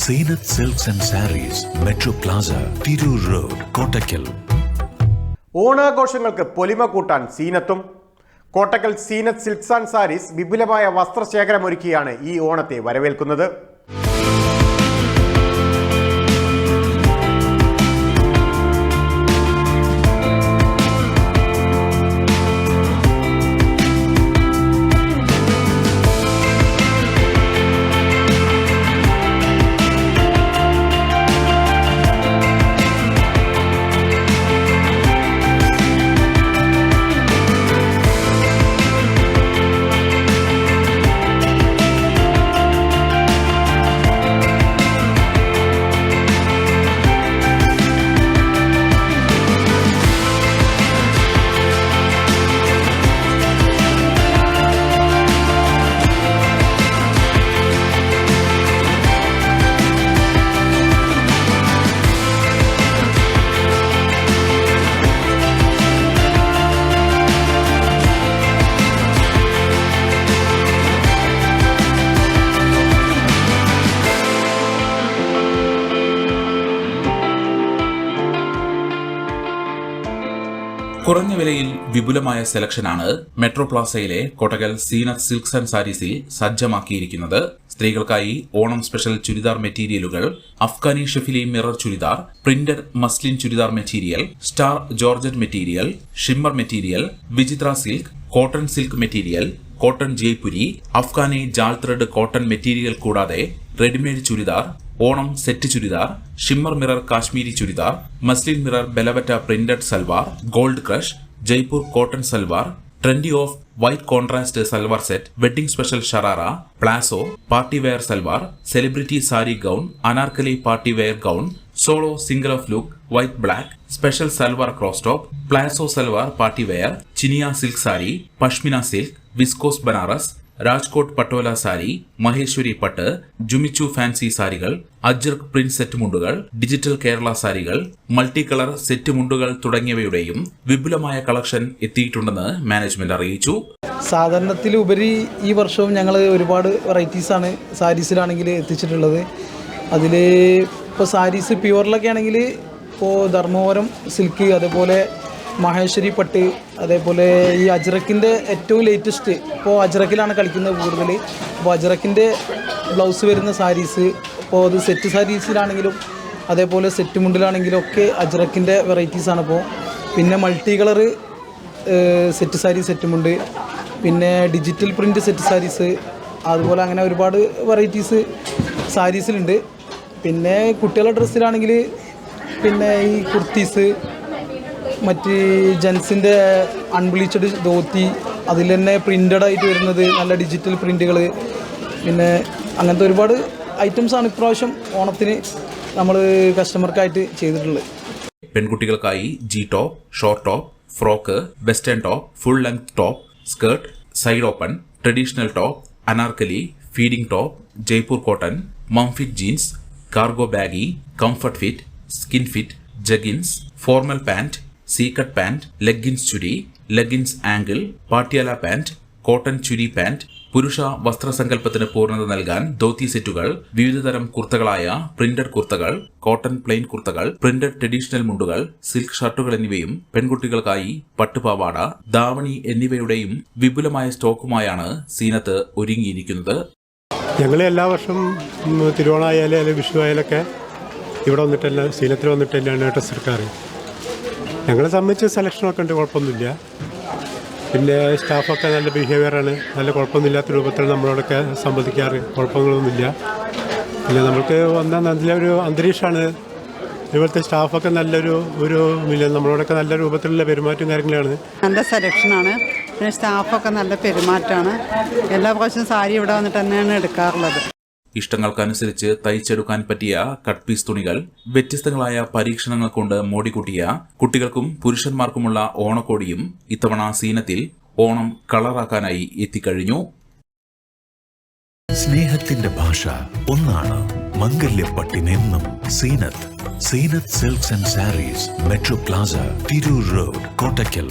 Zeenath silks and sarees metro plaza Tirur road Kottakkal. ഓണാഘോഷങ്ങൾക്ക് പൊലിമ കൂട്ടാൻ സീനത്തും. Kottakkal Zeenath silks and sarees വിപുലമായ വസ്ത്രശേഖരമൊരുക്കിയാണ് ഈ ഓണത്തെ വരവേൽക്കുന്നത്. കുറഞ്ഞ വിലയിൽ വിപുലമായ സെലക്ഷനാണ് മെട്രോ പ്ലാസയിലെ കൊട്ടകൽ സീനർ സിൽക്സ് ആൻഡ് സാരീസിൽ സജ്ജമാക്കിയിരിക്കുന്നത്. സ്ത്രീകൾക്കായി ഓണം സ്പെഷ്യൽ ചുരിദാർ മെറ്റീരിയലുകൾ Afghani ഷെഫിലി mirror churidar printed muslin churidar material star georgette material shimmer material Vichitra silk cotton silk material cotton Jaipuri Afghani ജാൾ thread cotton material കൂടാതെ readymade churidar Onam set churidar shimmer mirror Kashmiri churidar muslin mirror velvet printed salwar gold crush Jaipur cotton salwar trendy off white contrast salwar set wedding special sharara palazzo party wear salwar celebrity sari gown Anarkali party wear gown solo single off look white black special salwar cross top palazzo salwar party wear Chiniya silk sari pashmina silk viscose Banaras Rajkot Patola sari Maheshwari പട്ട് ജുമിച്ചു fancy സാരികൾ Ajrak print set മുണ്ടുകൾ digital Kerala സാരികൾ multi colour set മുണ്ടുകൾ തുടങ്ങിയവയുടെയും വിപുലമായ collection എത്തിയിട്ടുണ്ടെന്ന് management അറിയിച്ചു. സാധാരണത്തിലുപരി ഈ വർഷവും ഞങ്ങൾ ഒരുപാട് വെറൈറ്റീസാണ് സാരീസിലാണെങ്കിൽ എത്തിച്ചിട്ടുള്ളത്. അതിൽ ഇപ്പോൾ സാരീസ് പ്യുവറിലൊക്കെ ആണെങ്കിൽ ഇപ്പോൾ ധർമ്മപുരം സിൽക്ക് അതേപോലെ മഹേശ്വരി പട്ട് അതേപോലെ ഈ അജ്രക്കിന്റെ ഏറ്റവും ലേറ്റസ്റ്റ് ഇപ്പോൾ അജ്രക്കിലാണ് കളിക്കുന്നത് കൂടുതൽ. അപ്പോൾ അജ്രക്കിന്റെ ബ്ലൗസ് വരുന്ന സാരീസ് ഇപ്പോൾ അത് സെറ്റ് സാരീസിലാണെങ്കിലും അതേപോലെ സെറ്റ് മുണ്ടിലാണെങ്കിലും ഒക്കെ അജ്രക്കിന്റെ വെറൈറ്റീസാണ് ഇപ്പോൾ പിന്നെ multi colour set sari set മുണ്ട്. പിന്നെ ഡിജിറ്റൽ പ്രിന്റ് സെറ്റ് സാരീസ് അതുപോലെ അങ്ങനെ ഒരുപാട് വെറൈറ്റീസ് സാരീസിലുണ്ട് പിന്നെ കുട്ടികളുടെ ഡ്രസ്സിലാണെങ്കിൽ പിന്നെ ഈ കുർത്തീസ് മറ്റ് ജെൻസിന്റെ അൺബ്ലീച്ചഡ് ധോത്തി അതിൽ തന്നെ പ്രിന്റഡ് ആയിട്ട് വരുന്നത് നല്ല ഡിജിറ്റൽ പ്രിന്റുകൾ പിന്നെ അങ്ങനത്തെ ഒരുപാട് ഐറ്റംസാണ് ഇപ്രാവശ്യം ഓണത്തിന് നമ്മൾ കസ്റ്റമർക്കായിട്ട് ചെയ്തിട്ടുള്ളത്. പെൺകുട്ടികൾക്കായി G top short top frock western top full length top skirt side open traditional top Anarkali feeding top Jaipur cotton mom fit jeans cargo baggy comfort fit skin fit jeggings formal pant സീക്കട്ട് pant leggings churi leggings ankle Patiala pant cotton churi pant പുരുഷ വസ്ത്രസങ്കല്പത്തിന് പൂർണത നൽകാൻ ധോത്തി സെറ്റുകൾ വിവിധതരം കുർത്തകളായ printed കുർത്തകൾ cotton plain കുർത്തകൾ printed traditional മുണ്ടുകൾ സിൽക്ക് ഷർട്ടുകൾ എന്നിവയും പെൺകുട്ടികൾക്കായി പട്ടുപാവാട ദാവണി എന്നിവയുടെയും വിപുലമായ സ്റ്റോക്കുമായാണ് സീനത്ത് ഒരുങ്ങിയിരിക്കുന്നത്. ഞങ്ങൾ എല്ലാ വർഷവും തിരുവോണായാലും അല്ലെങ്കിൽ വിഷു ആയാലൊക്കെ ഇവിടെ വന്നിട്ടല്ല സീനത്തിൽ വന്നിട്ട് തന്നെയാണ് ഡ്രസ്സ് എടുക്കാറ്. ഞങ്ങളെ സംബന്ധിച്ച് സെലക്ഷനൊക്കെ ഉണ്ട് കുഴപ്പമൊന്നുമില്ല. പിന്നെ സ്റ്റാഫൊക്കെ നല്ല ബിഹേവിയറാണ് നല്ല കുഴപ്പമൊന്നുമില്ലാത്ത രൂപത്തിൽ നമ്മളോടൊക്കെ സംബന്ധിക്കാറ് കുഴപ്പങ്ങളൊന്നുമില്ല. പിന്നെ നമ്മൾക്ക് വന്ന നല്ലൊരു അന്തരീക്ഷമാണ്. ഇവിടുത്തെ സ്റ്റാഫൊക്കെ നല്ലൊരു ഒരു മില്ല നമ്മളോടൊക്കെ നല്ല രൂപത്തിലുള്ള പെരുമാറ്റം കാര്യങ്ങളാണ്. നല്ല സെലക്ഷനാണ് പിന്നെ സ്റ്റാഫൊക്കെ നല്ല പെരുമാറ്റമാണ്. എല്ലാ പ്രാവശ്യവും സാരി ഇവിടെ വന്നിട്ട് തന്നെയാണ് എടുക്കാറുള്ളത്. ഇഷ്ടങ്ങൾക്കനുസരിച്ച് തയ്ച്ചെടുക്കാൻ പറ്റിയ കട്ട് പീസ് തുണികൾ വ്യത്യസ്തങ്ങളായ പരീക്ഷണങ്ങൾ കൊണ്ട് മോടിക്കൂട്ടിയ കുട്ടികൾക്കും പുരുഷന്മാർക്കുമുള്ള ഓണക്കോടിയും ഇത്തവണ സീനത്തിൽ ഓണം കളറാക്കാനായി എത്തിക്കഴിഞ്ഞു. സ്നേഹത്തിന്റെ ഭാഷ ഒന്നാണ് മംഗല്യപ്പട്ടിനെന്നും Zeenath. Zeenath silks and sarees metro plaza Tirur road Kottakkal